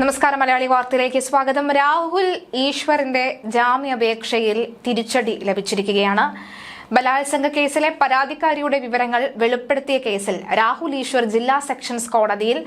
നമസ്കാരം മലയാളി വാർത്തയിലേക്ക് സ്വാഗതം. രാഹുൽ ഈശ്വറിന്റെ ജാമ്യാപേക്ഷയിൽ തിരിച്ചടി ലഭിച്ചിരിക്കുകയാണ്. ബലാത്സംഗ കേസിലെ പരാതിക്കാരിയുടെ വിവരങ്ങൾ വെളിപ്പെടുത്തിയ കേസിൽ രാഹുൽ ഈശ്വർ ജില്ലാ സെഷൻസ് കോടതിയിൽ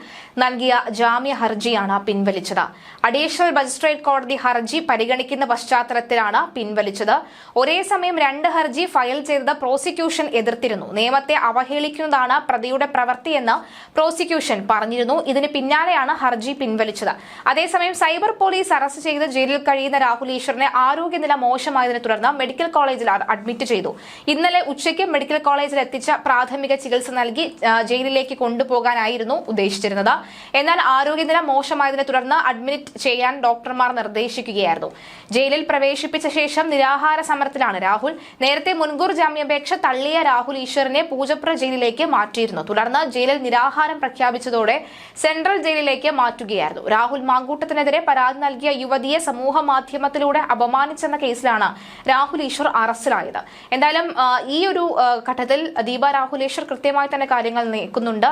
നൽകിയ ജാമ്യ ഹർജിയാണ് പിൻവലിച്ചത്. അഡീഷണൽ മജിസ്ട്രേറ്റ് കോടതി ഹർജി പരിഗണിക്കുന്ന പശ്ചാത്തലത്തിലാണ് പിൻവലിച്ചത്. ഒരേ സമയം രണ്ട് ഹർജി ഫയൽ ചെയ്തത് പ്രോസിക്യൂഷൻ എതിർത്തിരുന്നു. നിയമത്തെ അവഹേളിക്കുന്നതാണ് പ്രതിയുടെ പ്രവൃത്തിയെന്ന് പ്രോസിക്യൂഷൻ പറഞ്ഞിരുന്നു. ഇതിന് പിന്നാലെയാണ് ഹർജി പിൻവലിച്ചത്. അതേസമയം സൈബർ പോലീസ് അറസ്റ്റ് ചെയ്ത് ജയിലിൽ കഴിയുന്ന രാഹുൽ ഈശ്വറിനെ ആരോഗ്യനില മോശമായതിനെ തുടർന്ന് മെഡിക്കൽ കോളേജിൽ അഡ്മിറ്റ് ചെയ്തു. ഇന്നലെ ഉച്ചയ്ക്ക് മെഡിക്കൽ കോളേജിൽ എത്തിച്ച പ്രാഥമിക ചികിത്സ നൽകി ജയിലിലേക്ക് കൊണ്ടുപോകാനായിരുന്നു ഉദ്ദേശിച്ചിരുന്നത്. എന്നാൽ ആരോഗ്യനില മോശമായതിനെ തുടർന്ന് അഡ്മിറ്റ് ചെയ്യാൻ ഡോക്ടർമാർ നിർദ്ദേശിക്കുകയായിരുന്നു. ജയിലിൽ പ്രവേശിപ്പിച്ച ശേഷം നിരാഹാര സമരത്തിലാണ് രാഹുൽ. നേരത്തെ മുൻകൂർ ജാമ്യാപേക്ഷ തള്ളിയ രാഹുൽ ഈശ്വറിനെ പൂജപ്ര ജയിലിലേക്ക് മാറ്റിയിരുന്നു. തുടർന്ന് ജയിലിൽ നിരാഹാരം പ്രഖ്യാപിച്ചതോടെ സെൻട്രൽ ജയിലിലേക്ക് മാറ്റുകയായിരുന്നു. രാഹുൽ മാങ്കൂട്ടത്തിനെതിരെ പരാതി നൽകിയ യുവതിയെ സമൂഹ മാധ്യമത്തിലൂടെ അപമാനിച്ചെന്ന കേസിലാണ് രാഹുൽ ഈശ്വർ അറസ്റ്റിലായത്. എന്തായാലും ആ, ഈ ഒരു ഘട്ടത്തിൽ ദീപ രാഹുലേശ്വർ കൃത്യമായി തന്നെ കാര്യങ്ങൾ നീക്കുന്നുണ്ട്.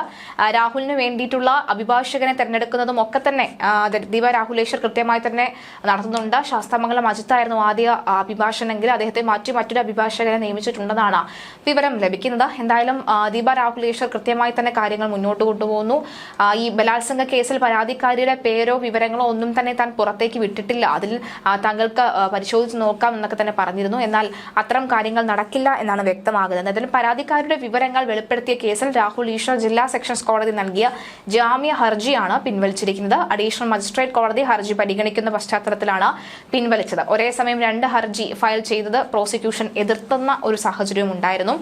രാഹുലിന് വേണ്ടിയിട്ടുള്ള അഭിഭാഷകനെ തെരഞ്ഞെടുക്കുന്നതും ഒക്കെ തന്നെ ദീപ രാഹുലേശ്വർ കൃത്യമായി തന്നെ നടത്തുന്നുണ്ട്. ശാസ്താമംഗലം അജിത്തായിരുന്നു ആദ്യ അഭിഭാഷകനെങ്കിൽ അദ്ദേഹത്തെ മാറ്റി മറ്റൊരു അഭിഭാഷകനെ നിയമിച്ചിട്ടുണ്ടെന്നാണ് വിവരം ലഭിക്കുന്നത്. എന്തായാലും ദീപ രാഹുലേശ്വർ കൃത്യമായി തന്നെ കാര്യങ്ങൾ മുന്നോട്ട് കൊണ്ടുപോകുന്നു. ഈ ബലാത്സംഗ കേസിൽ പരാതിക്കാരിയുടെ പേരോ വിവരങ്ങളോ ഒന്നും തന്നെ താൻ പുറത്തേക്ക് വിട്ടിട്ടില്ല. അതിൽ താങ്കൾക്ക് പരിശോധിച്ച് നോക്കാം എന്നൊക്കെ തന്നെ പറഞ്ഞിരുന്നു. എന്നാൽ അത്തരം കാര്യങ്ങൾ നടക്കില്ല എന്നാണ് വ്യക്തമാകുന്നത്. അതിൽ പരാതിക്കാരുടെ വിവരങ്ങൾ വെളിപ്പെടുത്തിയ കേസിൽ രാഹുൽ ഈശ്വർ ജില്ലാ സെഷൻസ് കോടതി നൽകിയ ജാമ്യ ഹർജിയാണ് പിൻവലിച്ചിരിക്കുന്നത്. അഡീഷണൽ മജിസ്ട്രേറ്റ് കോടതി ഹർജി പരിഗണിക്കുന്ന പശ്ചാത്തലത്തിലാണ് പിൻവലിച്ചത്. ഒരേ സമയം രണ്ട് ഹർജി ഫയൽ ചെയ്തത് പ്രോസിക്യൂഷൻ എതിർത്തുന്ന ഒരു സാഹചര്യം ഉണ്ടായിരുന്നു.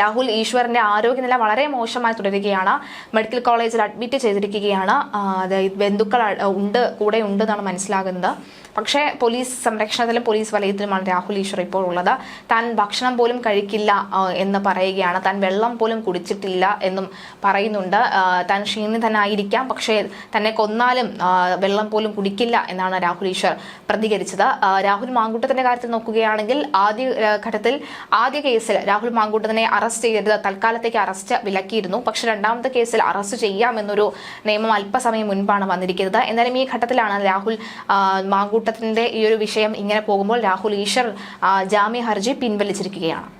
രാഹുൽ ഈശ്വറിന്റെ ആരോഗ്യനില വളരെ മോശമായി തുടരുകയാണ്. മെഡിക്കൽ കോളേജിൽ അഡ്മിറ്റ് ചെയ്തിരിക്കുകയാണ്. അതായത് ബന്ധുക്കൾ ഉണ്ട് കൂടെ ഉണ്ട് എന്നാണ് മനസ്സിലാകുന്നത്. പക്ഷേ പോലീസ് സംരക്ഷണത്തിലും പോലീസ് വലയത്തിലുമാണ് രാഹുൽ ഈശ്വർ ഇപ്പോൾ ഉള്ളത്. താൻ ഭക്ഷണം പോലും കഴിക്കില്ല എന്ന് പറയുകയാണ്. താൻ വെള്ളം പോലും കുടിച്ചിട്ടില്ല എന്നും പറയുന്നുണ്ട്. താൻ ക്ഷീണിതനായിരിക്കാം പക്ഷേ തന്നെ കൊന്നാലും വെള്ളം പോലും കുടിക്കില്ല എന്നാണ് രാഹുൽ ഈശ്വർ പ്രതികരിച്ചത്. രാഹുൽ മാങ്കൂട്ടത്തിന്റെ കാര്യത്തിൽ നോക്കുകയാണെങ്കിൽ ആദ്യ ഘട്ടത്തിൽ ആദ്യ കേസിൽ രാഹുൽ മാങ്കൂട്ടത്തിനെ അറസ്റ്റ് ചെയ്തത് തൽക്കാലത്തേക്ക് അറസ്റ്റ് വിലക്കിയിരുന്നു. പക്ഷേ രണ്ടാമത്തെ കേസിൽ അറസ്റ്റ് ചെയ്യാമെന്നൊരു നിയമം അല്പസമയം മുൻപാണ് വന്നിരിക്കുന്നത്. എന്നാലും ഈ ഘട്ടത്തിലാണ് രാഹുൽ മാങ്കൂട്ടത്തിന്റെ ഈ ഒരു വിഷയം ഇങ്ങനെ പോകുമ്പോൾ രാഹുൽ ഈശ്വർ ജാമ്യ ഹർജി പിൻവലിച്ചിരിക്കുകയാണ്.